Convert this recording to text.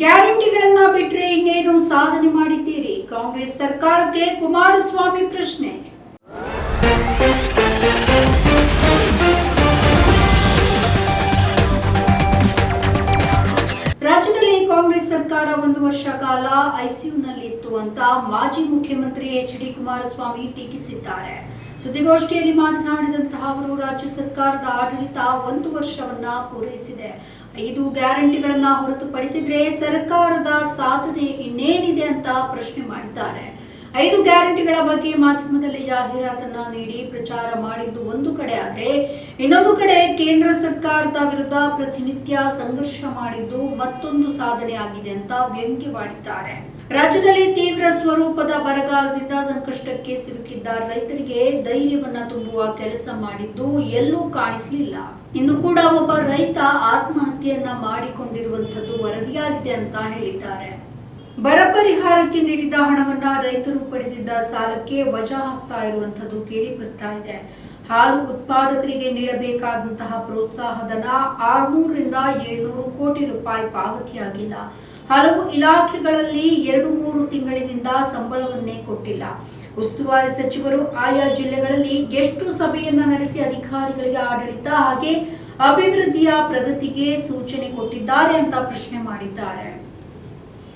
ಗ್ಯಾರಂಟಿಗಳನ್ನ ಬಿಟ್ರೆ ಇನ್ನೇನು ಸಾಧನೆ ಮಾಡಿದ್ದೀರಿ? ಕಾಂಗ್ರೆಸ್ ಸರ್ಕಾರಕ್ಕೆ ಕುಮಾರಸ್ವಾಮಿ ಪ್ರಶ್ನೆ. ಸರ್ಕಾರ ಒಂದು ವರ್ಷ ಕಾಲ ಐಸಿಯುನಲ್ಲಿತ್ತು ಅಂತ ಮಾಜಿ ಮುಖ್ಯಮಂತ್ರಿ ಎಚ್ ಡಿ ಕುಮಾರಸ್ವಾಮಿ ಟೀಕಿಸಿದ್ದಾರೆ. ಸುದ್ದಿಗೋಷ್ಠಿಯಲ್ಲಿ ಮಾತನಾಡಿದಂತಹ ಅವರು, ರಾಜ್ಯ ಸರ್ಕಾರದ ಆಡಳಿತ ಒಂದು ವರ್ಷವನ್ನ ಪೂರೈಸಿದೆ. ಐದು ಗ್ಯಾರಂಟಿಗಳನ್ನ ಹೊರತುಪಡಿಸಿದ್ರೆ ಸರ್ಕಾರದ ಸಾಧನೆ ಇನ್ನೇನಿದೆ ಅಂತ ಪ್ರಶ್ನೆ ಮಾಡಿದ್ದಾರೆ. ಐದು ಗ್ಯಾರಂಟಿಗಳ ಬಗ್ಗೆ ಮಾಧ್ಯಮದಲ್ಲಿ ಜಾಹೀರಾತನ್ನ ನೀಡಿ ಪ್ರಚಾರ ಮಾಡಿದ್ದು ಒಂದು ಕಡೆ ಆದ್ರೆ ಇನ್ನೊಂದು ಕಡೆ ಕೇಂದ್ರ ಸರ್ಕಾರದ ವಿರುದ್ಧ ಪ್ರತಿನಿತ್ಯ ಸಂಘರ್ಷ ಮಾಡಿದ್ದು ಮತ್ತೊಂದು ಸಾಧನೆ ಆಗಿದೆ ಅಂತ ವ್ಯಂಗ್ಯವಾಡಿದ್ದಾರೆ. ರಾಜ್ಯದಲ್ಲಿ ತೀವ್ರ ಸ್ವರೂಪದ ಬರಗಾಲದಿಂದ ಸಂಕಷ್ಟಕ್ಕೆ ಸಿಲುಕಿದ್ದ ರೈತರಿಗೆ ಧೈರ್ಯವನ್ನ ತುಂಬುವ ಕೆಲಸ ಮಾಡಿದ್ದು ಎಲ್ಲೂ ಕಾಣಿಸಲಿಲ್ಲ. ಇಂದು ಕೂಡ ಒಬ್ಬ ರೈತ ಆತ್ಮಹತ್ಯೆಯನ್ನ ಮಾಡಿಕೊಂಡಿರುವಂತದ್ದು ವರದಿಯಾಗಿದೆ ಅಂತ ಹೇಳಿದ್ದಾರೆ. ಬರ ಪರಿಹಾರಕ್ಕೆ ನೀಡಿದ ಹಣವನ್ನ ರೈತರು ಪಡೆದಿದ್ದ ಸಾಲಕ್ಕೆ ವಜಾ ಆಗ್ತಾ ಇರುವಂತದ್ದು ಕೇಳಿ ಬರ್ತಾ ಇದೆ. ಹಾಲು ಉತ್ಪಾದಕರಿಗೆ ನೀಡಬೇಕಾದಂತಹ ಪ್ರೋತ್ಸಾಹಧನ ಆರ್ನೂರರಿಂದ ಏಳ್ನೂರು ಕೋಟಿ ರೂಪಾಯಿ ಪಾವತಿಯಾಗಿಲ್ಲ. ಹಲವು ಇಲಾಖೆಗಳಲ್ಲಿ ಎರಡು ಮೂರು ತಿಂಗಳಿನಿಂದ ಸಂಬಳವನ್ನೇ ಕೊಟ್ಟಿಲ್ಲ. ಉಸ್ತುವಾರಿ ಸಚಿವರು ಆಯಾ ಜಿಲ್ಲೆಗಳಲ್ಲಿ ಎಷ್ಟು ಸಭೆಯನ್ನ ನಡೆಸಿ ಅಧಿಕಾರಿಗಳಿಗೆ ಆಡಳಿತ ಹಾಗೆ ಅಭಿವೃದ್ಧಿಯ ಪ್ರಗತಿಗೆ ಸೂಚನೆ ಕೊಟ್ಟಿದ್ದಾರೆ ಅಂತ ಪ್ರಶ್ನೆ ಮಾಡಿದ್ದಾರೆ.